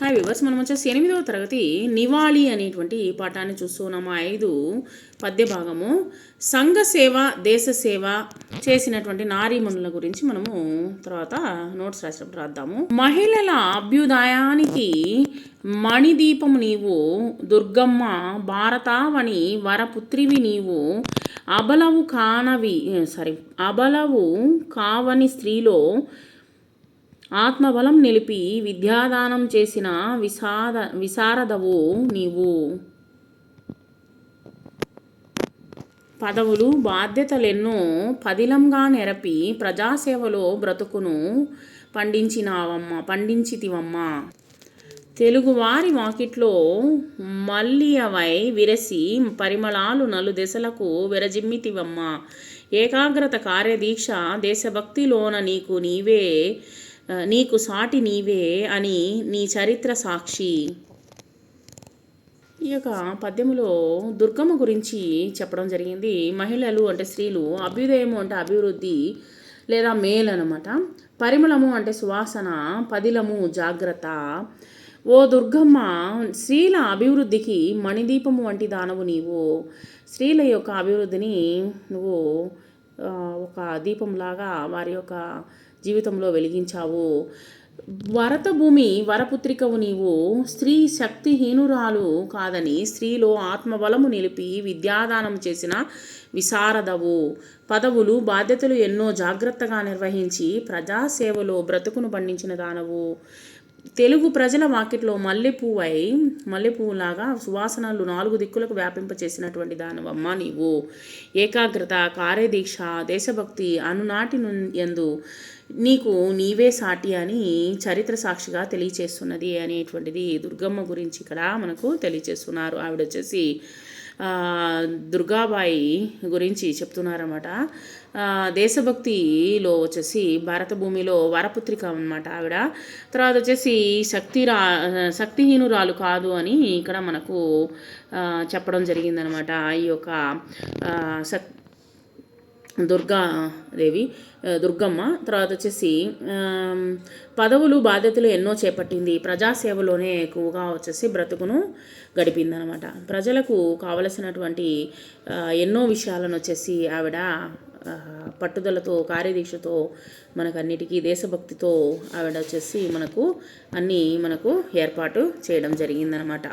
Hi viewers మనం వచ్చేసి ఎనిమిదవ తరగతి నివాళి అనేటువంటి పాఠాన్ని చూస్తున్నాము ఐదు పద్య భాగము సంఘ సేవ దేశ సేవ చేసినటువంటి నారీమణుల గురించి మనము తర్వాత నోట్స్ రాసినప్పుడు రాద్దాము. మహిళల అభ్యుదయానికి మణిదీపము నీవు దుర్గమ్మ భారతావని వరపుత్రివి నీవు అబలవు కానవి సారీ అబలవు కావని స్త్రీలో ఆత్మబలం నిలిపి విద్యాదానం చేసిన విషాద విశారదవు నీవు. పదవులు బాధ్యతలెన్నో పదిలంగా నెరపి ప్రజాసేవలో బ్రతుకును పండించినావమ్మ పండించితివమ్మా. తెలుగువారి వాకిట్లో మల్లియవై విరసి పరిమళాలు నలు దశలకు విరజిమ్మితివమ్మ. ఏకాగ్రత కార్యదీక్ష దేశభక్తిలోన నీకు నీవే నీకు సాటి నీవే అని నీ చరిత్ర సాక్షి. ఈ యొక్క పద్యములో దుర్గమ్మ గురించి చెప్పడం జరిగింది. మహిళలు అంటే స్త్రీలు అభ్యుదయము అంటే అభివృద్ధి లేదా మేల్ అనమాట పరిమళము అంటే సువాసన పదిలము జాగ్రత్త. ఓ దుర్గమ్మ స్త్రీల అభివృద్ధికి మణిదీపము వంటి దానవు నీవు. స్త్రీల యొక్క అభివృద్ధిని నువ్వు ఒక దీపంలాగా వారి యొక్క జీవితంలో వెలిగించావు. వరత భూమి వరపుత్రికవు నీవు స్త్రీ శక్తిహీనురాలు కాదని స్త్రీలో ఆత్మబలము నిలిపి విద్యాదానం చేసిన విశారదవు. పదవులు బాధ్యతలు ఎన్నో జాగ్రత్తగా నిర్వహించి ప్రజాసేవలో బ్రతుకును పండించిన దానవు. తెలుగు ప్రజల వాకిట్లో మల్లెపువ్వై మల్లెపువ్వులాగా సువాసనలు నాలుగు దిక్కులకు వ్యాపింపచేసినటువంటి దానవమ్మ నీవు. ఏకాగ్రత కార్యదీక్ష దేశభక్తి అనునాటి ను- నీకు నీవే సాటి అని చరిత్ర సాక్షిగా తెలియచేస్తున్నది అనేటువంటిది దుర్గమ్మ గురించి ఇక్కడ మనకు తెలియచేస్తున్నారు. ఆవిడ వచ్చేసి దుర్గాబాయి గురించి చెప్తున్నారన్నమాట. దేశభక్తిలో వచ్చేసి భారత భూమిలో వరపుత్రిక అన్నమాట ఆవిడ. తర్వాత వచ్చేసి శక్తి రా శక్తిహీనురాలు కాదు అని ఇక్కడ మనకు చెప్పడం జరిగిందనమాట ఈ యొక్క శక్తి శక్ దుర్గాదేవి దుర్గమ్మ. తర్వాత వచ్చేసి పదవులు బాధ్యతలు ఎన్నో చేపట్టింది. ప్రజాసేవలోనే ఎక్కువగా వచ్చేసి బ్రతుకును గడిపిందనమాట. ప్రజలకు కావలసినటువంటి ఎన్నో విషయాలను వచ్చేసి ఆవిడ పట్టుదలతో కార్యదీక్షతో మనకు అన్నిటికీ దేశభక్తితో ఆవిడ వచ్చేసి మనకు అన్నీ మనకు ఏర్పాటు చేయడం జరిగిందనమాట.